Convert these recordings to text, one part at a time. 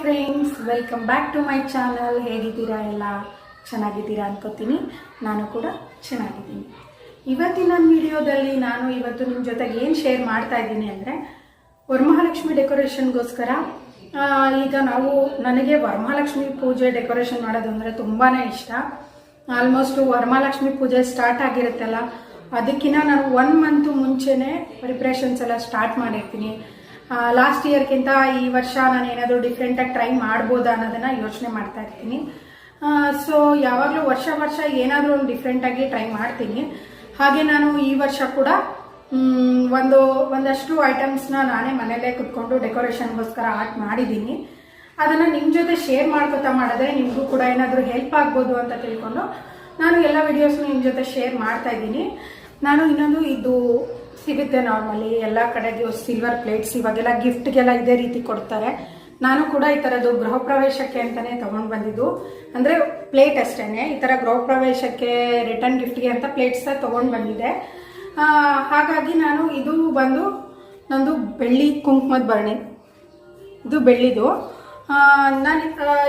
Friends welcome back to my channel ಹೇಗಿದ್ದೀರಾ ಎಲ್ಲ? ಚೆನ್ನಾಗಿದ್ದೀರಾ ಅನ್ಕೋತೀನಿ. ನಾನು ಕೂಡ ಚೆನ್ನಾಗಿದ್ದೀನಿ. ಇವತ್ತಿನ ವಿಡಿಯೋದಲ್ಲಿ ನಾನು ಇವತ್ತು ನಿಮ್ಮ ಜೊತೆಗೆ ಏನು ಶೇರ್ ಮಾಡ್ತಾ ಇದ್ದೀನಿ ಅಂದರೆ, ವರಮಹಾಲಕ್ಷ್ಮಿ ಡೆಕೋರೇಷನ್ಗೋಸ್ಕರ ಈಗ ನಾವು ನನಗೆ ವರಮಹಾಲಕ್ಷ್ಮಿ ಪೂಜೆ ಡೆಕೋರೇಷನ್ ಮಾಡೋದು ಅಂದರೆ ತುಂಬಾ ಇಷ್ಟ. ಆಲ್ಮೋಸ್ಟು ವರಮಹಾಲಕ್ಷ್ಮಿ ಪೂಜೆ ಸ್ಟಾರ್ಟ್ ಆಗಿರುತ್ತಲ್ಲ ಅದಕ್ಕಿಂತ ನಾನು ಒನ್ ಮಂತ್ ಮುಂಚೆನೇ ಪ್ರಿಪ್ರೇಷನ್ಸ್ ಎಲ್ಲ ಸ್ಟಾರ್ಟ್ ಮಾಡಿರ್ತೀನಿ. ಲಾಸ್ಟ್ ಇಯರ್ಗಿಂತ ಈ ವರ್ಷ ನಾನು ಏನಾದರೂ ಡಿಫ್ರೆಂಟಾಗಿ ಟ್ರೈ ಮಾಡ್ಬೋದಾ ಅನ್ನೋದನ್ನ ಯೋಚನೆ ಮಾಡ್ತಾ ಇರ್ತೀನಿ. ಸೊ ಯಾವಾಗಲೂ ವರ್ಷ ವರ್ಷ ಏನಾದರೂ ಒಂದು ಡಿಫ್ರೆಂಟಾಗಿ ಟ್ರೈ ಮಾಡ್ತೀನಿ. ಹಾಗೆ ನಾನು ಈ ವರ್ಷ ಕೂಡ ಒಂದು, ಒಂದಷ್ಟು ಐಟಮ್ಸ್ನ ನಾನೇ ಮನೆಯಲ್ಲೇ ಕುತ್ಕೊಂಡು ಡೆಕೋರೇಷನ್ಗೋಸ್ಕರ ಆರ್ಟ್ ಮಾಡಿದ್ದೀನಿ. ಅದನ್ನು ನಿಮ್ಮ ಜೊತೆ ಶೇರ್ ಮಾಡ್ಕೊತಾ ಮಾಡಿದ್ರೆ ನಿಮಗೂ ಕೂಡ ಏನಾದರೂ ಹೆಲ್ಪ್ ಆಗ್ಬೋದು ಅಂತ ತಿಳ್ಕೊಂಡು ನಾನು ಎಲ್ಲ ವಿಡಿಯೋಸ್ನು ನಿಮ್ಮ ಜೊತೆ ಶೇರ್ ಮಾಡ್ತಾ ಇದ್ದೀನಿ. ನಾನು ಇನ್ನೊಂದು ಇದು ಸಿಗುತ್ತೆ ನಾರ್ಮಲಿ ಎಲ್ಲ ಕಡೆಗೆ ಸಿಲ್ವರ್ ಪ್ಲೇಟ್ಸ್ ಇವಾಗೆಲ್ಲ ಗಿಫ್ಟ್ಗೆಲ್ಲ ಇದೇ ರೀತಿ ಕೊಡ್ತಾರೆ. ನಾನು ಕೂಡ ಈ ಥರದ್ದು ಗೃಹ ಪ್ರವೇಶಕ್ಕೆ ಅಂತಾನೆ ತಗೊಂಡು ಬಂದಿದ್ದು. ಅಂದರೆ ಪ್ಲೇಟ್ ಅಷ್ಟೇನೆ. ಈ ಥರ ಗೃಹ ಪ್ರವೇಶಕ್ಕೆ ರಿಟರ್ನ್ ಗಿಫ್ಟ್ಗೆ ಅಂತ ಪ್ಲೇಟ್ಸ್ ತಗೊಂಡು ಬಂದಿದ್ದೆ ಹಾಗಾಗಿ ನಾನು ಇದು ಬಂದು ನಂದು ಬೆಳ್ಳಿ ಕುಂಕುಮದ ಭರಣಿ ಇದು ಬೆಳ್ಳಿದು. ನಾನು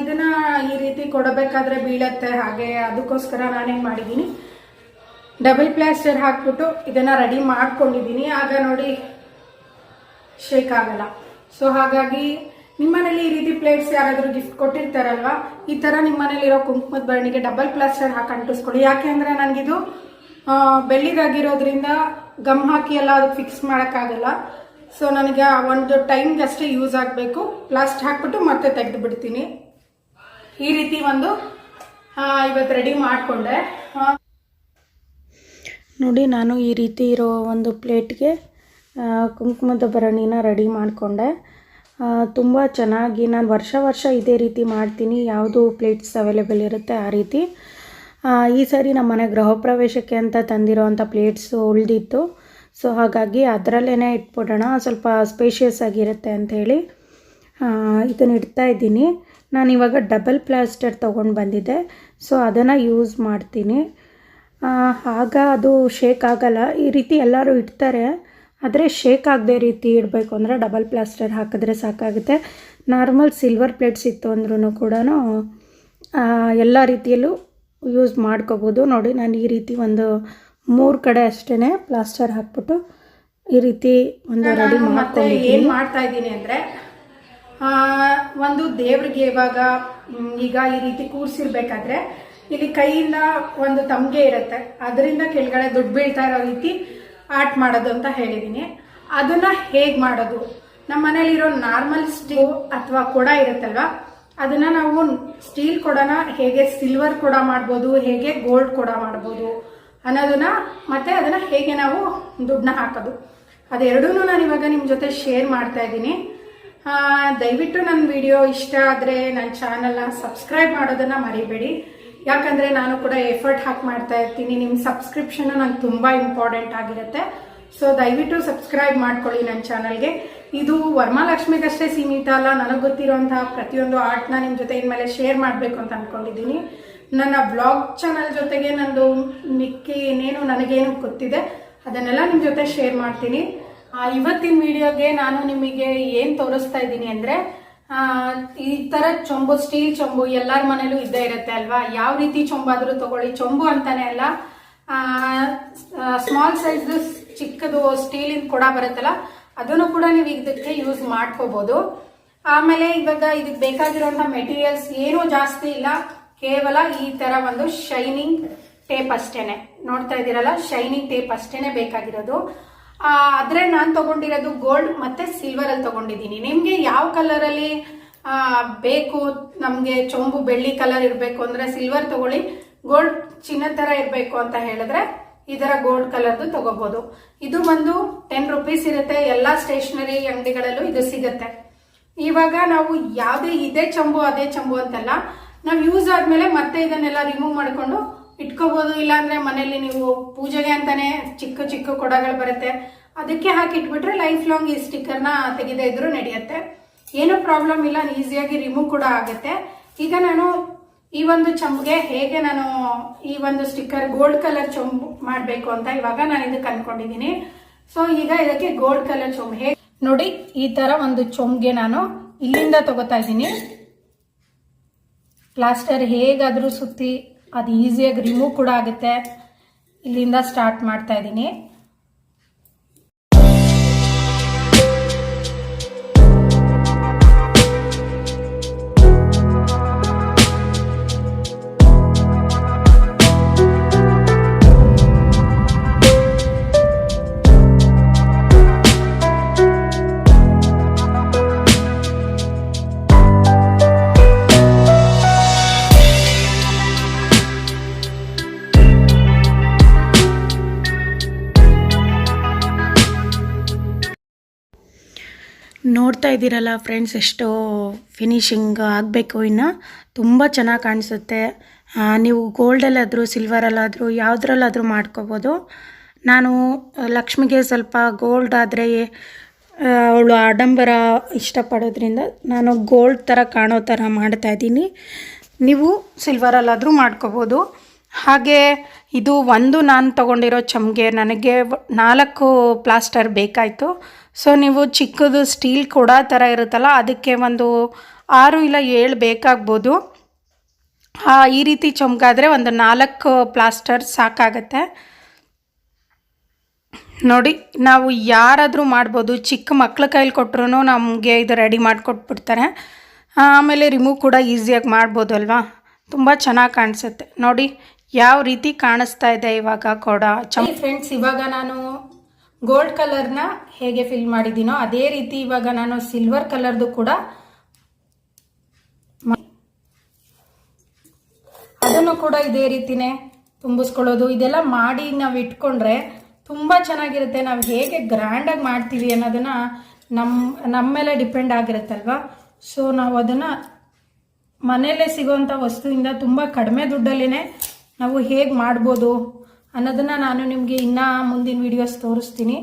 ಇದನ್ನ ಈ ರೀತಿ ಕೊಡಬೇಕಾದ್ರೆ ಬೀಳತ್ತೆ. ಹಾಗೆ ಅದಕ್ಕೋಸ್ಕರ ನಾನೇನು ಮಾಡಿದ್ದೀನಿ ಡಬಲ್ ಪ್ಲಾಸ್ಟರ್ ಹಾಕ್ಬಿಟ್ಟು ಇದನ್ನ ರೆಡಿ ಮಾಡ್ಕೊಂಡಿದ್ದೀನಿ. ಆಗ ನೋಡಿ ಶೇಕ್ ಆಗಲ್ಲ. ಸೊ ಹಾಗಾಗಿ ನಿಮ್ಮನೇಲಿ ಈ ರೀತಿ ಪ್ಲೇಟ್ಸ್ ಯಾರಾದರೂ ಗಿಫ್ಟ್ ಕೊಟ್ಟಿರ್ತಾರಲ್ವಾ, ಈ ಥರ ನಿಮ್ಮನೇಲಿರೋ ಕುಂಕುಮದ ಬರಣಿಗೆ ಡಬಲ್ ಪ್ಲಾಸ್ಟರ್ ಹಾಕಿ ಅಂಟಿಸ್ಕೊಳ್ಳಿ. ಯಾಕೆ ಅಂದರೆ ನನಗಿದು ಬೆಳ್ಳಿಗಾಗಿರೋದ್ರಿಂದ ಗಮ್ ಹಾಕಿ ಎಲ್ಲ ಅದಕ್ಕೆ ಫಿಕ್ಸ್ ಮಾಡೋಕ್ಕಾಗಲ್ಲ. ಸೊ ನನಗೆ ಒಂದು ಟೈಮ್ಗೆ ಅಷ್ಟೇ ಯೂಸ್ ಆಗಬೇಕು. ಪ್ಲಾಸ್ಟ್ ಹಾಕ್ಬಿಟ್ಟು ಮತ್ತೆ ತೆಗೆದು ಬಿಡ್ತೀನಿ ಈ ರೀತಿ ಒಂದು ಇವತ್ತು ರೆಡಿ ಮಾಡಿಕೊಂಡೆ. ನೋಡಿ, ನಾನು ಈ ರೀತಿ ಇರೋ ಒಂದು ಪ್ಲೇಟ್ಗೆ ಕುಂಕುಮದ ಭರಣಿನ ರೆಡಿ ಮಾಡಿಕೊಂಡೆ. ತುಂಬ ಚೆನ್ನಾಗಿ ನಾನು ವರ್ಷ ವರ್ಷ ಇದೇ ರೀತಿ ಮಾಡ್ತೀನಿ, ಯಾವುದು ಪ್ಲೇಟ್ಸ್ ಅವೈಲೇಬಲ್ ಇರುತ್ತೆ ಆ ರೀತಿ. ಈ ಸಾರಿ ನಮ್ಮ ಮನೆ ಗೃಹ ಪ್ರವೇಶಕ್ಕೆ ಅಂತ ತಂದಿರೋ ಅಂಥ ಪ್ಲೇಟ್ಸು ಉಳಿದಿತ್ತು. ಸೊ, ಹಾಗಾಗಿ ಅದರಲ್ಲೇ ಇಟ್ಬಿಡೋಣ, ಸ್ವಲ್ಪ ಸ್ಪೇಷಿಯಸ್ ಆಗಿರುತ್ತೆ ಅಂಥೇಳಿ ಇದನ್ನು ಇಡ್ತಾ ಇದ್ದೀನಿ. ನಾನು ಇವಾಗ ಡಬಲ್ ಪ್ಲಾಸ್ಟರ್ ತೊಗೊಂಡು ಬಂದಿದ್ದೆ. ಸೊ, ಅದನ್ನು ಯೂಸ್ ಮಾಡ್ತೀನಿ. ಆಗ ಅದು ಶೇಕ್ ಆಗಲ್ಲ. ಈ ರೀತಿ ಎಲ್ಲರೂ ಇಡ್ತಾರೆ. ಆದರೆ ಶೇಕ್ ಆಗದೆ ರೀತಿ ಇಡಬೇಕು ಅಂದರೆ ಡಬಲ್ ಪ್ಲಾಸ್ಟರ್ ಹಾಕಿದ್ರೆ ಸಾಕಾಗುತ್ತೆ. ನಾರ್ಮಲ್ ಸಿಲ್ವರ್ ಪ್ಲೇಟ್ಸ್ ಇತ್ತು ಅಂದ್ರೂ ಕೂಡ ಎಲ್ಲ ರೀತಿಯಲ್ಲೂ ಯೂಸ್ ಮಾಡ್ಕೋಬೋದು. ನೋಡಿ ನಾನು ಈ ರೀತಿ ಒಂದು ಮೂರು ಕಡೆ ಅಷ್ಟೇ ಪ್ಲಾಸ್ಟರ್ ಹಾಕ್ಬಿಟ್ಟು ಈ ರೀತಿ ಒಂದು ರೆಡಿ ಮತ್ತೆ ಏನು ಮಾಡ್ತಾ ಇದ್ದೀನಿ ಅಂದರೆ ಒಂದು ದೇವ್ರಿಗೆ ಇವಾಗ ಈಗ ಈ ರೀತಿ ಕೂರ್ಸಿರ್ಬೇಕಾದ್ರೆ ಇಲ್ಲಿ ಕೈಯಿಂದ ಒಂದು ತಮ್ಗೆ ಇರುತ್ತೆ. ಅದರಿಂದ ಕೆಳಗಡೆ ದುಡ್ಡು ಬೀಳ್ತಾ ಇರೋ ರೀತಿ ಆರ್ಟ್ ಮಾಡೋದು ಅಂತ ಹೇಳಿದ್ದೀನಿ ಅದನ್ನ ಹೇಗೆ ಮಾಡೋದು? ನಮ್ಮ ಮನೇಲಿರೋ ನಾರ್ಮಲ್ ಸ್ಟೀಲ್ ಅಥವಾ ಕೊಡ ಇರುತ್ತಲ್ವಾ? ಅದನ್ನ ನಾವು ಸ್ಟೀಲ್ ಕೊಡನ ಹೇಗೆ ಸಿಲ್ವರ್ ಕೊಡ ಮಾಡ್ಬೋದು, ಹೇಗೆ ಗೋಲ್ಡ್ ಕೊಡ ಮಾಡ್ಬೋದು ಅನ್ನೋದನ್ನ ಮತ್ತೆ ಅದನ್ನ ಹೇಗೆ ನಾವು ದುಡ್ಡನ್ನ ಹಾಕೋದು. ಅದೆರಡೂ ನಾನು ಇವಾಗ ನಿಮ್ಮ ಜೊತೆ ಶೇರ್ ಮಾಡ್ತಾ ಇದ್ದೀನಿ. ದಯವಿಟ್ಟು ನನ್ನ ವಿಡಿಯೋ ಇಷ್ಟ ಆದರೆ ನನ್ನ ಚಾನಲ್ನ ಸಬ್ಸ್ಕ್ರೈಬ್ ಮಾಡೋದನ್ನ ಮರಿಬೇಡಿ. ಯಾಕಂದರೆ ನಾನು ಕೂಡ ಎಫರ್ಟ್ ಹಾಕಿ ಮಾಡ್ತಾ ಇರ್ತೀನಿ. ನಿಮ್ಮ ಸಬ್ಸ್ಕ್ರಿಪ್ಷನ್ ನಂಗೆ ತುಂಬ ಇಂಪಾರ್ಟೆಂಟ್ ಆಗಿರುತ್ತೆ. ಸೊ ದಯವಿಟ್ಟು ಸಬ್ಸ್ಕ್ರೈಬ್ ಮಾಡ್ಕೊಳ್ಳಿ ನನ್ನ ಚಾನಲ್ಗೆ ಇದು ವರ್ಮಾಲಕ್ಷ್ಮಿಗಷ್ಟೇ ಸೀಮಿತ ಅಲ್ಲ. ನನಗೆ ಗೊತ್ತಿರೋಂತಹ ಪ್ರತಿಯೊಂದು ಆರ್ಟ್ನ ನಿಮ್ಮ ಜೊತೆ ಇನ್ಮೇಲೆ ಶೇರ್ ಮಾಡಬೇಕು ಅಂತ ಅಂದ್ಕೊಂಡಿದ್ದೀನಿ ನನ್ನ ಬ್ಲಾಗ್ ಚಾನಲ್ ಜೊತೆಗೆ ನಂದು ಮಿಕ್ಕಿ ಏನೇನು ನನಗೇನು ಗೊತ್ತಿದೆ, ಅದನ್ನೆಲ್ಲ ನಿಮ್ಮ ಜೊತೆ ಶೇರ್ ಮಾಡ್ತೀನಿ. ಇವತ್ತಿನ ವಿಡಿಯೋಗೆ ನಾನು ನಿಮಗೆ ಏನು ತೋರಿಸ್ತಾ ಇದ್ದೀನಿ ಅಂದರೆ ಈ ತರ ಚೊಂಬು, ಸ್ಟೀಲ್ ಚೊಂಬು ಎಲ್ಲರ ಮನೇಲೂ ಇದ್ದೇ ಇರುತ್ತೆ ಅಲ್ವಾ? ಯಾವ ರೀತಿ ಚೊಂಬಾದರೂ ತಗೊಳ್ಳಿ. ಚೊಂಬು ಅಂತಾನೆ ಅಲ್ಲ ಸ್ಮಾಲ್ ಸೈಜ್ ಚಿಕ್ಕದು ಸ್ಟೀಲಿನ ಕೂಡ ಬರುತ್ತಲ್ಲ, ಅದನ್ನು ಕೂಡ ನೀವು ಇದಕ್ಕೆ ಯೂಸ್ ಮಾಡ್ಕೋಬಹುದು ಆಮೇಲೆ ಇವಾಗ ಇದಕ್ಕೆ ಬೇಕಾಗಿರುವಂತ ಮೆಟೀರಿಯಲ್ಸ್ ಏನೂ ಜಾಸ್ತಿ ಇಲ್ಲ. ಕೇವಲ ಈ ತರ ಒಂದು ಶೈನಿಂಗ್ ಟೇಪ್ ಅಷ್ಟೇನೆ. ನೋಡ್ತಾ ಇದ್ದೀರಲ್ಲ ಶೈನಿಂಗ್ ಟೇಪ್ ಅಷ್ಟೇನೆ ಬೇಕಾಗಿರೋದು. ಆದ್ರೆ ನಾನು ತಗೊಂಡಿರೋದು ಗೋಲ್ಡ್ ಮತ್ತೆ ಸಿಲ್ವರ್ ಅಲ್ಲಿ ತಗೊಂಡಿದ್ದೀನಿ. ನಿಮ್ಗೆ ಯಾವ ಕಲರ್ ಅಲ್ಲಿ ಆ, ಬೇಕು? ನಮ್ಗೆ ಚೊಂಬು ಬೆಳ್ಳಿ ಕಲರ್ ಇರಬೇಕು ಅಂದ್ರೆ ಸಿಲ್ವರ್ ತಗೊಳ್ಳಿ ಗೋಲ್ಡ್ ಚಿನ್ನ ತರ ಇರಬೇಕು ಅಂತ ಹೇಳಿದ್ರೆ ಇದರ ಗೋಲ್ಡ್ ಕಲರ್ದು ತಗೋಬಹುದು ಇದು ಒಂದು ಟೆನ್ ರುಪೀಸ್ ಇರುತ್ತೆ. ಎಲ್ಲಾ ಸ್ಟೇಷನರಿ ಅಂಗಡಿಗಳಲ್ಲೂ ಇದು ಸಿಗುತ್ತೆ. ಇವಾಗ ನಾವು ಯಾವುದೇ ಇದೇ ಚಂಬು ಅದೇ ಚಂಬು ಅಂತಲ್ಲ ನಾವು ಯೂಸ್ ಆದ್ಮೇಲೆ ಮತ್ತೆ ಇದನ್ನೆಲ್ಲ ರಿಮೂವ್ ಮಾಡ್ಕೊಂಡು ಇಟ್ಕೋಬಹುದು ಇಲ್ಲಾಂದ್ರೆ ಮನೆಯಲ್ಲಿ ನೀವು ಪೂಜೆಗೆ ಅಂತಾನೆ ಚಿಕ್ಕ ಚಿಕ್ಕ ಕೊಡಗಳು ಬರುತ್ತೆ. ಅದಕ್ಕೆ ಹಾಕಿಟ್ಬಿಟ್ರೆ ಲೈಫ್ ಲಾಂಗ್ ಈ ಸ್ಟಿಕ್ಕರ್ನ ತೆಗೆದೇ ಇದ್ರು ನಡೆಯುತ್ತೆ. ಏನೂ ಪ್ರಾಬ್ಲಮ್ ಇಲ್ಲ ಈಸಿಯಾಗಿ ರಿಮೂವ್ ಕೂಡ ಆಗುತ್ತೆ. ಈಗ ನಾನು ಈ ಒಂದು ಚಂಬ್ಗೆ ಹೇಗೆ ನಾನು ಈ ಒಂದು ಸ್ಟಿಕ್ಕರ್ ಗೋಲ್ಡ್ ಕಲರ್ ಚೊಂಬು ಮಾಡಬೇಕು ಅಂತ ಇವಾಗ ನಾನು ಇದಕ್ಕೆ ಅನ್ಕೊಂಡಿದ್ದೀನಿ ಸೊ ಈಗ ಇದಕ್ಕೆ ಗೋಲ್ಡ್ ಕಲರ್ ಚೊಂಬು ಹೇಗೆ ನೋಡಿ, ಈ ತರ ಒಂದು ಚೊಂಬ್ಗೆ ನಾನು ಇಲ್ಲಿಂದ ತಗೋತಾ ಇದ್ದೀನಿ. ಪ್ಲಾಸ್ಟರ್ ಹೇಗಾದರೂ ಸುತ್ತಿ ಅದು ಈಸಿಯಾಗಿ ರಿಮೂವ್ ಕೂಡ ಆಗುತ್ತೆ. ಇಲ್ಲಿಂದ ಸ್ಟಾರ್ಟ್ ಮಾಡ್ತಾ ಇದ್ದೀನಿ. ನೋಡ್ತಾ ಇದ್ದೀರಲ್ಲ ಫ್ರೆಂಡ್ಸ್ ಎಷ್ಟು ಫಿನಿಶಿಂಗ್ ಆಗಬೇಕು ಇನ್ನು. ತುಂಬ ಚೆನ್ನಾಗಿ ಕಾಣಿಸುತ್ತೆ. ನೀವು ಗೋಲ್ಡಲ್ಲಾದರೂ ಸಿಲ್ವರಲ್ಲಾದರೂ ಯಾವುದ್ರಲ್ಲಾದರೂ ಮಾಡ್ಕೋಬೋದು. ನಾನು, ಲಕ್ಷ್ಮಿಗೆ ಸ್ವಲ್ಪ ಗೋಲ್ಡ್ ಆದರೆ ಅವಳು ಆಡಂಬರ ಇಷ್ಟಪಡೋದ್ರಿಂದ ನಾನು ಗೋಲ್ಡ್ ಥರ ಕಾಣೋ ಥರ ಮಾಡ್ತಾ ಇದ್ದೀನಿ. ನೀವು ಸಿಲ್ವರಲ್ಲಾದರೂ ಮಾಡ್ಕೋಬೋದು. ಹಾಗೆ, ಇದು ಒಂದು ನಾನು ತೊಗೊಂಡಿರೋ ಚಮ್ಗೆ, ನನಗೆ ನಾಲ್ಕು ಪ್ಲಾಸ್ಟರ್ ಬೇಕಾಯಿತು. ಸೊ ನೀವು ಚಿಕ್ಕದು ಸ್ಟೀಲ್ ಕೊಡ ಥರ ಇರುತ್ತಲ್ಲ, ಅದಕ್ಕೆ ಒಂದು ಆರು ಇಲ್ಲ ಏಳು ಬೇಕಾಗ್ಬೋದು. ಈ ರೀತಿ ಚಮಕಾದರೆ ಒಂದು ನಾಲ್ಕು ಪ್ಲಾಸ್ಟರ್ ಸಾಕಾಗತ್ತೆ. ನೋಡಿ, ನಾವು ಯಾರಾದರೂ ಮಾಡ್ಬೋದು, ಚಿಕ್ಕ ಮಕ್ಳ ಕೈಲಿ ಕೊಟ್ರು ನಮಗೆ ಇದು ರೆಡಿ ಮಾಡಿಕೊಟ್ಬಿಡ್ತಾರೆ. ಆಮೇಲೆ ರಿಮೂವ್ ಕೂಡ ಈಸಿಯಾಗಿ ಮಾಡ್ಬೋದು ಅಲ್ವಾ? ತುಂಬ ಚೆನ್ನಾಗಿ ಕಾಣಿಸುತ್ತೆ. ನೋಡಿ, ಯಾವ ರೀತಿ ಕಾಣಿಸ್ತಾ ಇದೆ ಇವಾಗ ಕೊಡ ಫ್ರೆಂಡ್ಸ್ ಇವಾಗ ನಾನು ಗೋಲ್ಡ್ ಕಲರ್ನ ಹೇಗೆ ಫಿಲ್ ಮಾಡಿದ್ದೀನೋ ಅದೇ ರೀತಿ ಇವಾಗ ನಾನು ಸಿಲ್ವರ್ ಕಲರ್ದು ಕೂಡ ಅದನ್ನು ಕೂಡ ಇದೇ ರೀತಿನೇ ತುಂಬಿಸ್ಕೊಳ್ಳೋದು. ಇದೆಲ್ಲ ಮಾಡಿ ನಾವು ಇಟ್ಕೊಂಡ್ರೆ ತುಂಬ ಚೆನ್ನಾಗಿರುತ್ತೆ. ನಾವು ಹೇಗೆ ಗ್ರ್ಯಾಂಡಾಗಿ ಮಾಡ್ತೀವಿ ಅನ್ನೋದನ್ನು ನಮ್ಮ ನಮ್ಮ ಮೇಲೆ ಡಿಪೆಂಡ್ ಆಗಿರುತ್ತಲ್ವಾ? ಸೊ ನಾವು ಅದನ್ನು ಮನೆಯಲ್ಲೇ ಸಿಗೋವಂಥ ವಸ್ತುವಿಂದ ತುಂಬ ಕಡಿಮೆ ದುಡ್ಡಲ್ಲೇ ನಾವು ಹೇಗೆ ಮಾಡ್ಬೋದು? ಅನ್ನೋದನ್ನು ನಾನು ನಿಮಗೆ ಇನ್ನೂ ಮುಂದಿನ ವಿಡಿಯೋಸ್ ತೋರಿಸ್ತೀನಿ.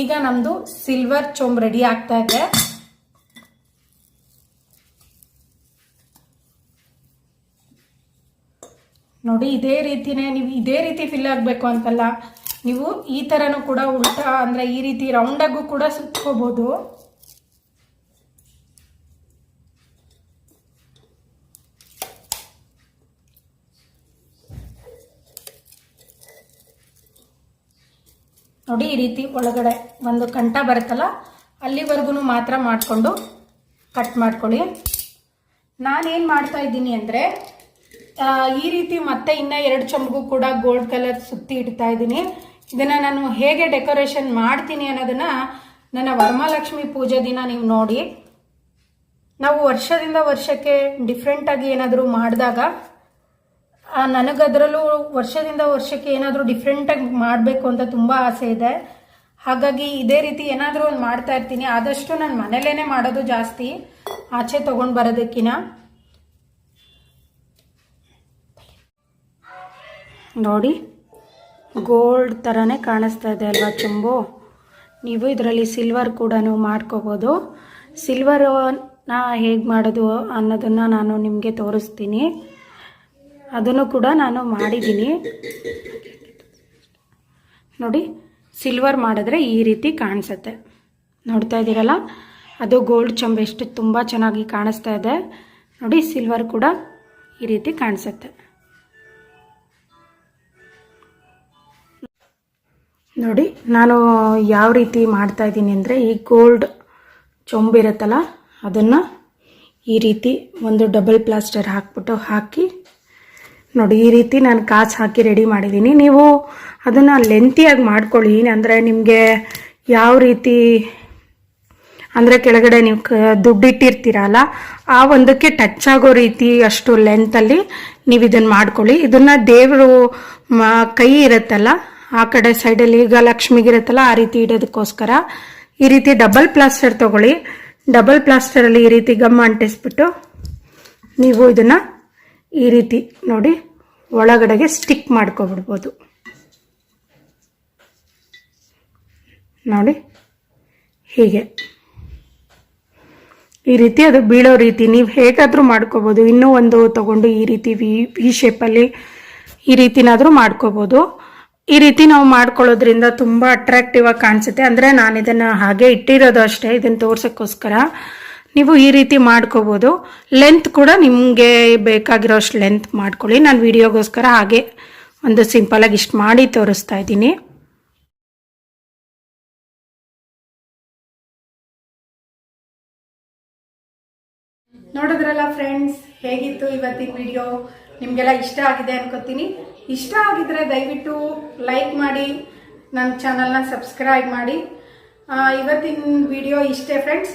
ಈಗ ನಮ್ಮದು ಸಿಲ್ವರ್ ಚೊಂಬ್ ರೆಡಿ ಆಗ್ತಾ ಇದೆ. ನೋಡಿ, ಇದೇ ರೀತಿನೇ ನೀವು ಇದೇ ರೀತಿ ಫಿಲ್ ಆಗಬೇಕು ಅಂತಲ್ಲ, ನೀವು ಈ ಥರನೂ ಕೂಡ ಉಲ್ಟಾ ಅಂದರೆ ಈ ರೀತಿ ರೌಂಡಾಗೂ ಕೂಡ ಸುತ್ಕೋಬೋದು. ನೋಡಿ ಈ ರೀತಿ ಒಳಗಡೆ ಒಂದು ಕಂಠ ಬರುತ್ತಲ್ಲ ಅಲ್ಲಿವರೆಗೂ ಮಾತ್ರ ಮಾಡಿಕೊಂಡು ಕಟ್ ಮಾಡ್ಕೊಳ್ಳಿ. ನಾನೇನು ಮಾಡ್ತಾ ಇದ್ದೀನಿ ಅಂದರೆ ಈ ರೀತಿ ಮತ್ತೆ ಇನ್ನೂ ಎರಡು ಚೊಂಬು ಕೂಡ ಗೋಲ್ಡ್ ಕಲರ್ ಸುತ್ತಿ ಇಡ್ತಾ ಇದ್ದೀನಿ. ಇದನ್ನು ನಾನು ಹೇಗೆ ಡೆಕೋರೇಷನ್ ಮಾಡ್ತೀನಿ ಅನ್ನೋದನ್ನು ನನ್ನ ವರಮಹಾಲಕ್ಷ್ಮಿ ಪೂಜೆ ದಿನ ನೀವು ನೋಡಿ. ನಾವು ವರ್ಷದಿಂದ ವರ್ಷಕ್ಕೆ ಡಿಫ್ರೆಂಟಾಗಿ ಏನಾದರೂ ಮಾಡಿದಾಗ ನನಗದರಲ್ಲೂ ವರ್ಷದಿಂದ ವರ್ಷಕ್ಕೆ ಏನಾದರೂ ಡಿಫ್ರೆಂಟಾಗಿ ಮಾಡಬೇಕು ಅಂತ ತುಂಬ ಆಸೆ ಇದೆ. ಹಾಗಾಗಿ ಇದೇ ರೀತಿ ಏನಾದರೂ ಒಂದು ಮಾಡ್ತಾ ಇರ್ತೀನಿ. ಆದಷ್ಟು ನಾನು ಮನೇಲೇ ಮಾಡೋದು ಜಾಸ್ತಿ. ಆಚೆ ತೊಗೊಂಡು ಬರೋದಕ್ಕಿನ. ನೋಡಿ ಗೋಲ್ಡ್ ಥರನೇ ಕಾಣಿಸ್ತಾ ಇದೆ ಅಲ್ವಾ ಚುಂಬು? ನೀವು ಇದರಲ್ಲಿ ಸಿಲ್ವರ್ ಕೂಡ ಮಾಡ್ಕೋಬೋದು. ಸಿಲ್ವರ್ನ ಹೇಗೆ ಮಾಡೋದು ಅನ್ನೋದನ್ನು ನಾನು ನಿಮಗೆ ತೋರಿಸ್ತೀನಿ. ಅದನ್ನು ಕೂಡ ನಾನು ಮಾಡಿದ್ದೀನಿ. ನೋಡಿ ಸಿಲ್ವರ್ ಮಾಡಿದ್ರೆ ಈ ರೀತಿ ಕಾಣಿಸುತ್ತೆ. ನೋಡ್ತಾ ಇದ್ದೀರಲ್ಲ? ಅದು ಗೋಲ್ಡ್ ಚಂಬ ಎಷ್ಟು ತುಂಬ ಚೆನ್ನಾಗಿ ಕಾಣಿಸ್ತಾ ಇದೆ. ನೋಡಿ ಸಿಲ್ವರ್ ಕೂಡ ಈ ರೀತಿ ಕಾಣಿಸುತ್ತೆ. ನೋಡಿ, ನಾನು ಯಾವ ರೀತಿ ಮಾಡ್ತಾ ಇದ್ದೀನಿ ಅಂದರೆ ಈ ಗೋಲ್ಡ್ ಚೊಂಬಿರುತ್ತಲ್ಲ, ಅದನ್ನು ಈ ರೀತಿ ಒಂದು ಡಬಲ್ ಪ್ಲಾಸ್ಟರ್ ಹಾಕ್ಬಿಟ್ಟು ಹಾಕಿ ನೋಡಿ, ಈ ರೀತಿ ನಾನು ಕಾಸು ಹಾಕಿ ರೆಡಿ ಮಾಡಿದ್ದೀನಿ ನೀವು ಅದನ್ನು ಲೆಂತಿಯಾಗಿ ಮಾಡ್ಕೊಳ್ಳಿ. ಅಂದರೆ ನಿಮಗೆ ಯಾವ ರೀತಿ, ಅಂದರೆ ಕೆಳಗಡೆ ನೀವು ಕ, ದುಡ್ಡಿಟ್ಟಿರ್ತೀರಲ್ಲ, ಆ ಒಂದಕ್ಕೆ ಟಚ್ ಆಗೋ ರೀತಿ ಅಷ್ಟು ಲೆಂತಲ್ಲಿ ನೀವು ಇದನ್ನು ಮಾಡ್ಕೊಳ್ಳಿ. ಇದನ್ನು ದೇವರು ಕೈ ಇರುತ್ತಲ್ಲ, ಆ ಕಡೆ ಸೈಡಲ್ಲಿ ಈಗ ಲಕ್ಷ್ಮಿಗಿರುತ್ತಲ್ಲ ಆ ರೀತಿ ಇಡೋದಕ್ಕೋಸ್ಕರ. ಈ ರೀತಿ ಡಬಲ್ ಪ್ಲಾಸ್ಟರ್ ತಗೊಳ್ಳಿ. ಡಬಲ್ ಪ್ಲಾಸ್ಟರಲ್ಲಿ ಈ ರೀತಿ ಗಮ್ ಅಂಟಿಸ್ಬಿಟ್ಟು ನೀವು ಇದನ್ನು ಈ ರೀತಿ ನೋಡಿ ಒಳಗಡೆಗೆ ಸ್ಟಿಕ್ ಮಾಡ್ಕೊಬಿಡ್ಬೋದು. ನೋಡಿ ಹೀಗೆ. ಈ ರೀತಿ ಅದು ಬೀಳೋ ರೀತಿ ನೀವು ಹೇಗಾದರೂ ಮಾಡ್ಕೋಬೋದು. ಇನ್ನೂ ಒಂದು ತಗೊಂಡು ಈ ರೀತಿ ವಿ ವಿ ಶೇಪಲ್ಲಿ ಈ ರೀತಿನಾದರೂ ಮಾಡ್ಕೋಬೋದು. ಈ ರೀತಿ ನಾವು ಮಾಡ್ಕೊಳ್ಳೋದ್ರಿಂದ ತುಂಬ ಅಟ್ರಾಕ್ಟಿವ್ ಆಗಿ ಕಾಣಿಸುತ್ತೆ. ಅಂದರೆ ನಾನು ಇದನ್ನು ಹಾಗೆ ಇಟ್ಟಿರೋದು ಅಷ್ಟೇ. ಇದನ್ನು ತೋರ್ಸೋಕ್ಕೋಸ್ಕರ ನೀವು ಈ ರೀತಿ ಮಾಡ್ಕೋಬೋದು. ಲೆಂತ್ ಕೂಡ ನಿಮಗೆ ಬೇಕಾಗಿರೋಷ್ಟು ಲೆಂತ್ ಮಾಡ್ಕೊಳ್ಳಿ. ನಾನು ವಿಡಿಯೋಗೋಸ್ಕರ ಹಾಗೆ ಒಂದು ಸಿಂಪಲಾಗಿ ಇಷ್ಟು ಮಾಡಿ ತೋರಿಸ್ತಾ ಇದ್ದೀನಿ. ನೋಡಿದ್ರಲ್ಲ ಫ್ರೆಂಡ್ಸ್ ಹೇಗಿತ್ತು ಇವತ್ತಿನ ವಿಡಿಯೋ ನಿಮಗೆಲ್ಲ ಇಷ್ಟ ಆಗಿದೆ ಅನ್ಕೋತೀನಿ. ಇಷ್ಟ ಆಗಿದ್ರೆ ದಯವಿಟ್ಟು ಲೈಕ್ ಮಾಡಿ ನನ್ನ ಚಾನಲ್ನ ಸಬ್ಸ್ಕ್ರೈಬ್ ಮಾಡಿ. ಇವತ್ತಿನ ವಿಡಿಯೋ ಇಷ್ಟೇ friends